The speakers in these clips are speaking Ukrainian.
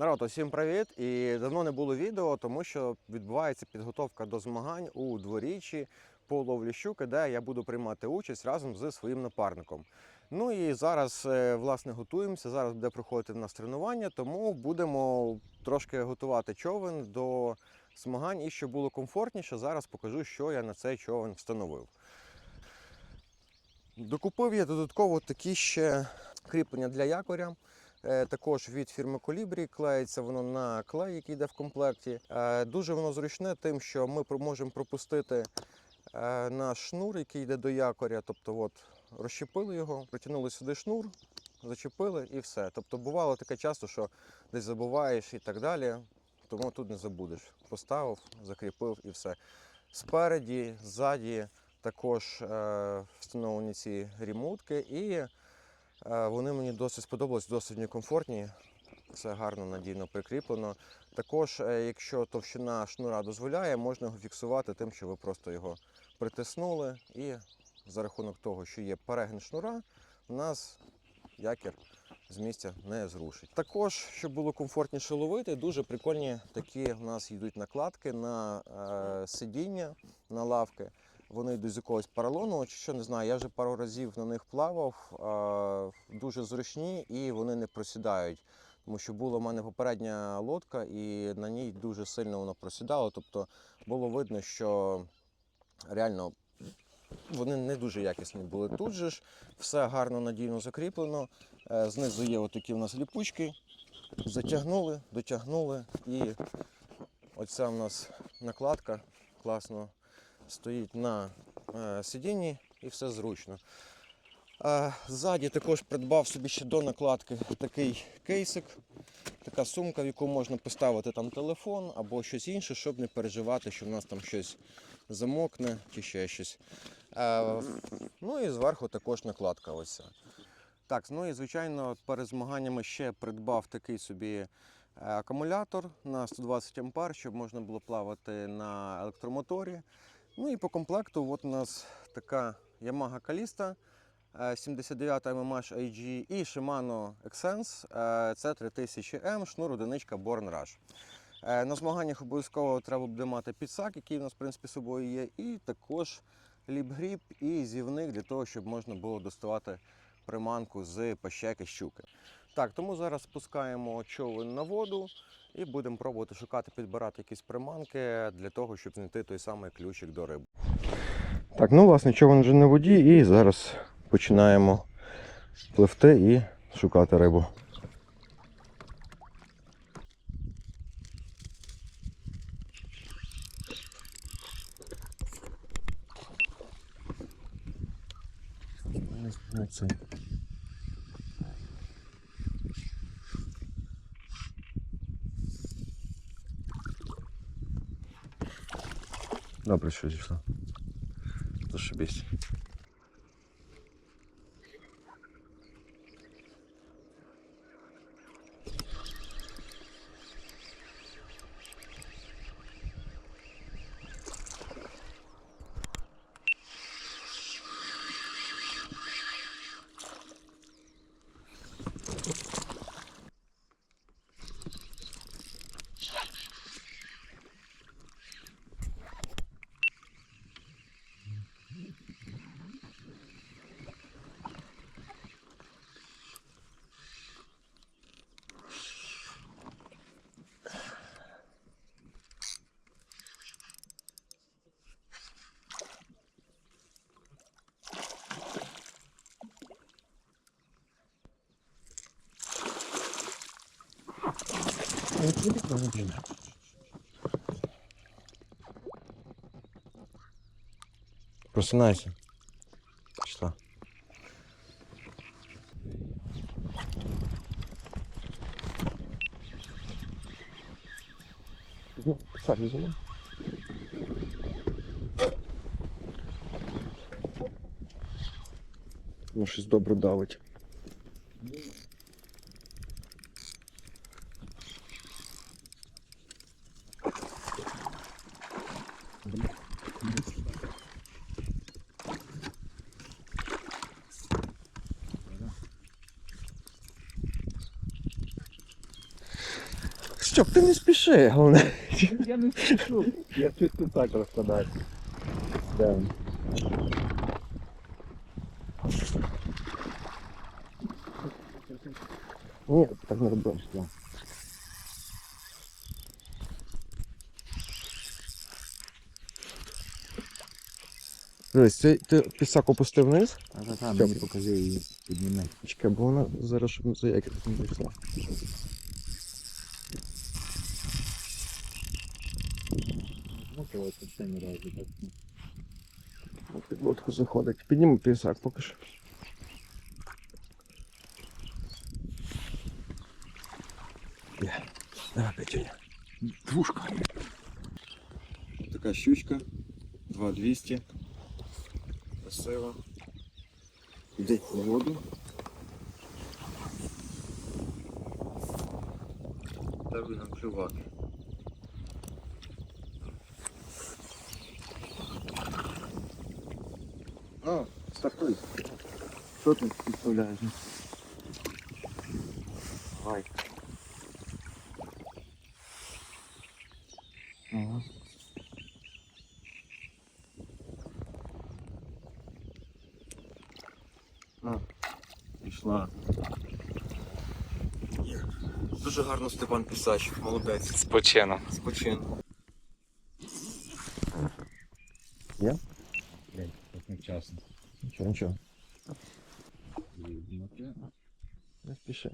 Народ, усім привіт! І давно не було відео, тому що відбувається підготовка до змагань у дворіччі по ловлі щуки, де я буду приймати участь разом зі своїм напарником. Ну і зараз е, власне готуємося. Зараз буде проходити в нас тренування, тому будемо трошки готувати човен до змагань. І щоб було комфортніше, зараз покажу, що я на цей човен встановив. Докупив я додатково такі ще кріплення для якоря. Е, Також від фірми Колібрі клеїться воно на клей, який йде в комплекті. Е, Дуже воно зручне, тим, що ми можемо пропустити е, наш шнур, який йде до якоря. Тобто, от розщепили його, притягнули сюди шнур, зачепили і все. Тобто бувало таке часто, що десь забуваєш і так далі. Тому тут не забудеш. Поставив, закріпив і все. Спереді, ззаді також е, встановлені ці ремутки і вони мені досить сподобались, досить мені комфортні. Все гарно, надійно прикріплено. Також, е, якщо товщина шнура дозволяє, можна його фіксувати тим, що ви просто його притиснули, і за рахунок того, що є перегін шнура, у нас якір з місця не зрушить. Також, щоб було комфортніше ловити, дуже прикольні такі у нас йдуть накладки на е, сидіння, на лавки. Вони йдуть з якогось поролону, чи що не знаю. Я вже пару разів на них плавав. Дуже зручні і вони не просідають. Тому що була в мене попередня лодка, і на ній дуже сильно воно просідало. Тобто було видно, що реально вони не дуже якісні були. Тут же ж все гарно надійно закріплено. Е, Знизу є отакі у нас ліпучки. Затягнули, дотягнули, і оця у нас накладка класно стоїть на е, сидінні і все зручно. Ззаді також придбав собі ще до накладки такий кейсик, така сумка, в яку можна поставити там телефон або щось інше, щоб не переживати, що в нас там щось замокне чи ще щось. Е, Ну і зверху також накладка ось. Так, ну і звичайно, перед змаганнями ще придбав такий собі е, акумулятор на 120 ампер, щоб можна було плавати на електромоторі. Ну і по комплекту от у нас така Yamaha Kalista е, 79 MMH IG і Shimano Xsense е, C3000M, шнур одиничка Born Rush. Е, На змаганнях обов'язково треба буде мати підсак, який у нас в принципі собою є, і також ліп-гріб і зівник для того, щоб можна було доставати приманку з пащеки щуки. Так, тому зараз спускаємо човен на воду і будемо пробувати шукати, підбирати якісь приманки для того, щоб знайти той самий ключик до риби. Так, ну власне, човен вже на воді, і зараз починаємо пливти і шукати рибу. Це. Добре, що зійшло. Зашибісь. Просинайся. Пішла. Ну, так, візьмемо. Ну, щось добре. Стьоп, ти не спіши, головне. Я не спішу. Я тут так розкладаю. Да. Ні, так не робиш. Дивись, ти, ти пісак опустив вниз? А та там мені покажи її підніми. Чекай, бо вона зараз щоб за яки не дійшла. Ну, то це ще не разу так. Під лодку заходить. Підніми пісак поки що. Є. Давай, Петюня. Двушка. Така щучка. 2200. Красиво. Іди в воду. Ставлю нам клювати. А, стартуй. Що ти підставляєш? Давай. Ага. Пішла. Дуже гарно Степан Пісач, молодець. Спочином. Спочинку. Так. Нічого, нічого. Не спіши.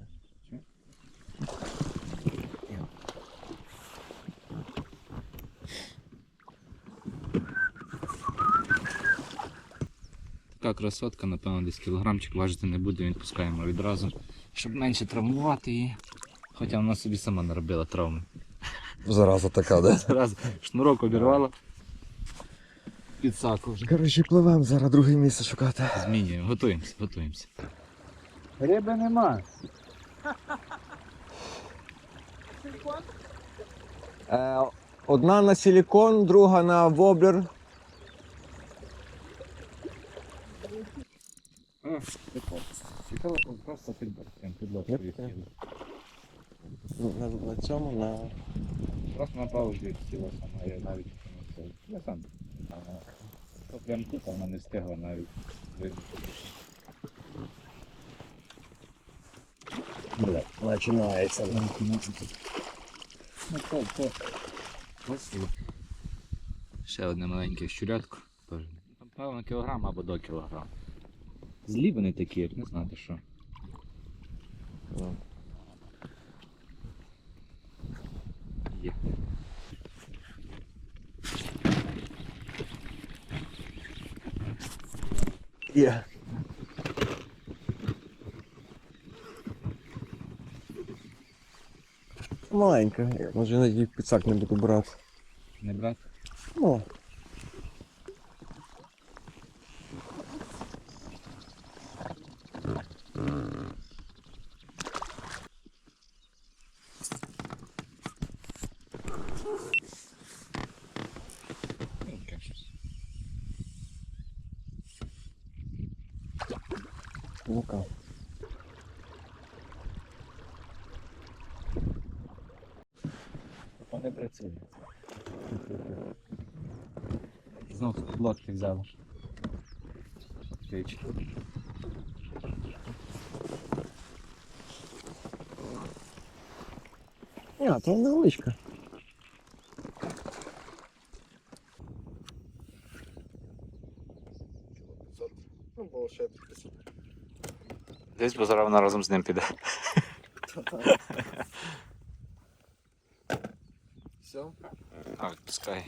Така красотка, напевно, десь кілограмчик важити не буде, відпускаємо відразу, щоб менше травмувати її. Хоча вона собі сама наробила травми. Зараза така, да? Зараз шнурок обірвала. Під саку вже. Коротше, пливемо зараз друге місце шукати. Змінюємо, готуємося, готуємося. Риби нема. Е, одна на силікон, друга на воблер. Цікаво, просто під бортом, під лодкою Yep, сіли. На, на цьому, на. Просто на паузі сіла сама, я навіть не. Я сам. Прям тут вона не встигла навіть. Бля, Починається. ну, то, то. Ще одне маленьке щурятко. Теж. Напевно, кілограм або до кілограма. Злі вони такі, як не знати що. Є. Є. Маленька. Може я її піцак не буду брати. Не брати? Ну. Маленьке щось. Ну-ка. Вони працює. Знов лодки взяли. Двічі. А, то невеличка. Ну, ще Десь бо зараз вона разом з ним піде. Все. А, відпускай.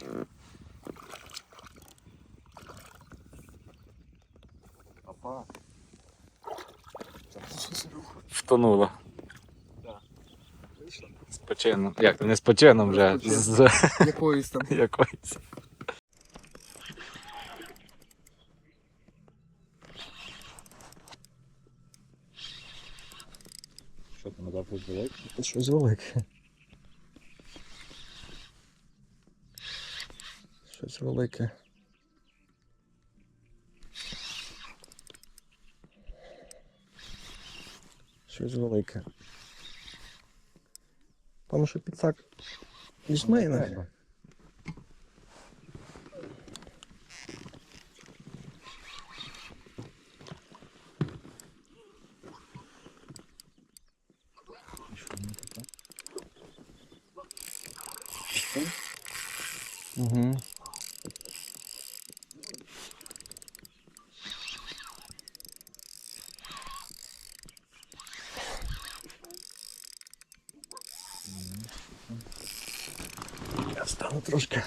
Опа. Втонула. З почином. Як то не з почином вже, З Якоїсь там. якоюсь. Що там завтра було? Щось велике. Щось велике. Щось велике. Тому що підсак. Лісмейна. Угу. Я стану трошки.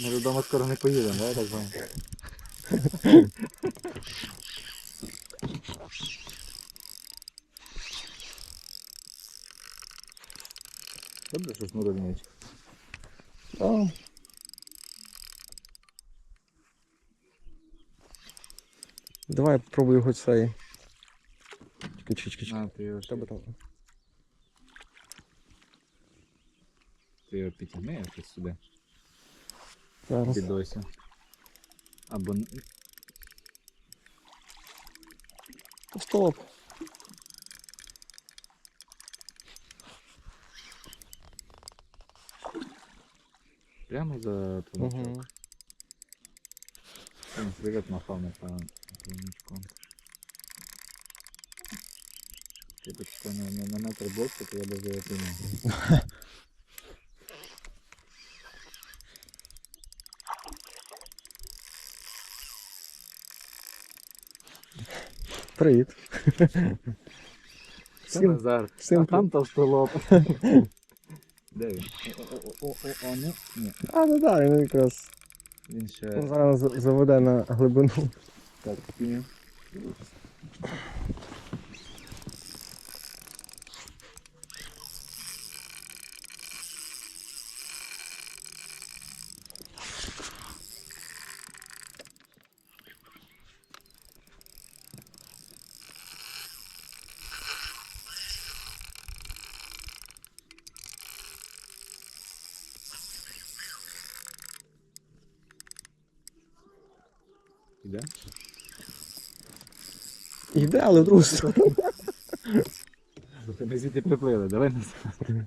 Ми додому скоро не поїдемо, да, так знаю? Добре, що м'яч. А. Давай попробую його цей. Чекай, чекай, чекай. А, ти його, Тебе там. ти його підтягни якось сюди, Зараз. піддойся. Або н- Стоп. прямо за планчом. Угу. Привіт махав на планчком. Ти почекай на, на, на метр блок, то я би отримав. Привіт. Це Всім- Назар. всім а там товстолоб. Де він? О, о, о, о, о, ні. Ні. А, ну так, він якраз Він ще зараз заведе на глибину. Так, и... Да? Йде, але в другу сторону. Ми звідти приплили, давай назад.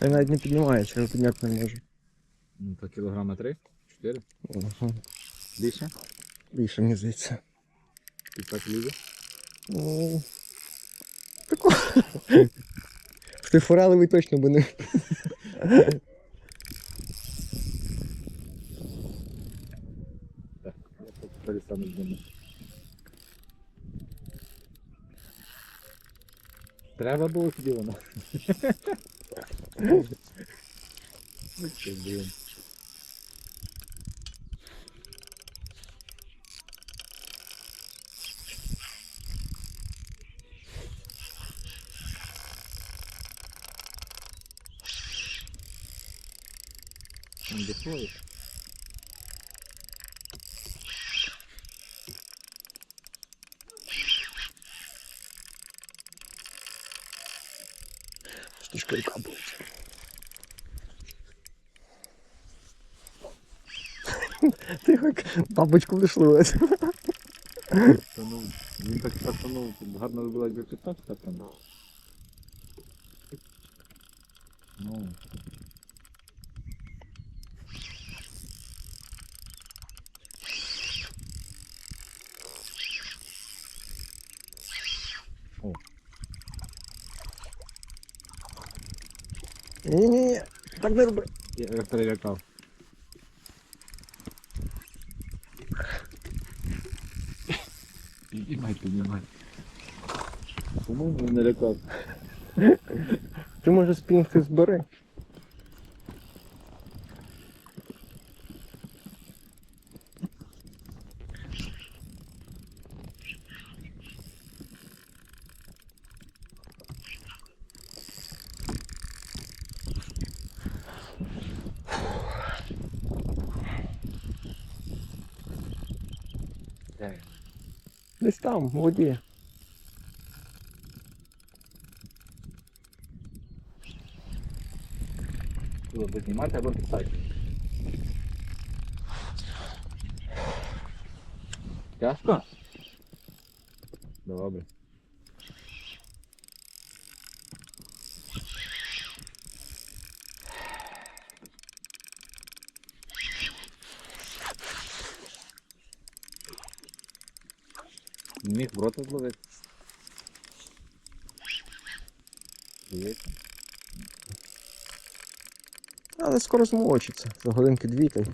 Я навіть не піднімаю, я підняти не можу. Ну, то кілограма три, чотири. Ага. Більше? Більше, мені здається. Півтак лізе. Ну, Прикольно. Ти форелевий точно би не. Так, я так перестану з ними. Треба було тоді воно. Ну, це, блін. Не? Штучка яка. Ти як бабочку вийшло. Станув. Він так стартанув, тут гарно було, якби ти так так я перелякав. Піднімай, піднімай. По-моєму, не лякав. Ти може спінг ти збери. Listão, bom dia. Eu vou te matar, eu vou te sair. Já ficou? Dobra. В рота зловити. Але скоро змочиться. За годинки дві та й.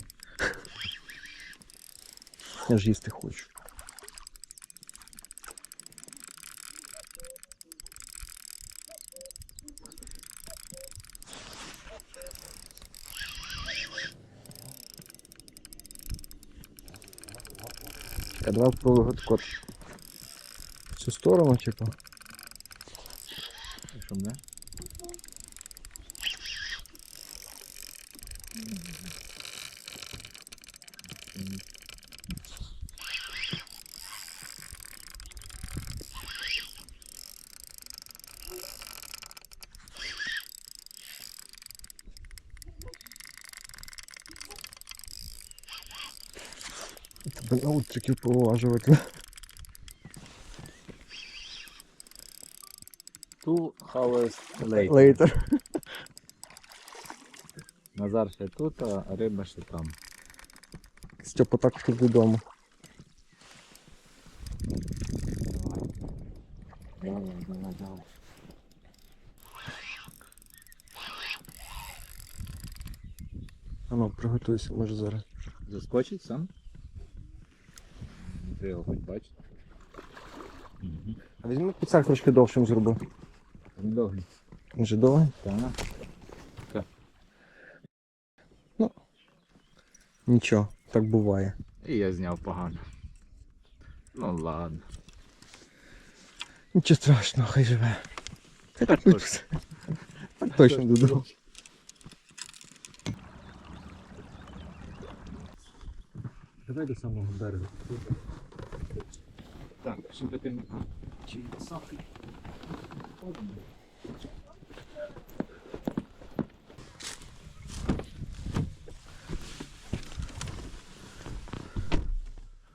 Я ж їсти хочу. Я давай попробую тако в цю сторону, типу. Що мене? Тебе на утриків поважувати. Two hours later. Назар ще тут, а риба ще там. Степа так тут додому. А ну, приготуйся, може зараз. Заскочить сам? Ти його хоч бачиш? А візьми піцак трошки довшим зроби. Довгий. Він же довгий? Так. Нічого, так буває. І я зняв погано. Ну ладно. Нічого страшного, хай живе. Так точно. Так точно додому. Давай до самого берега. Так, що таке? Чи 어,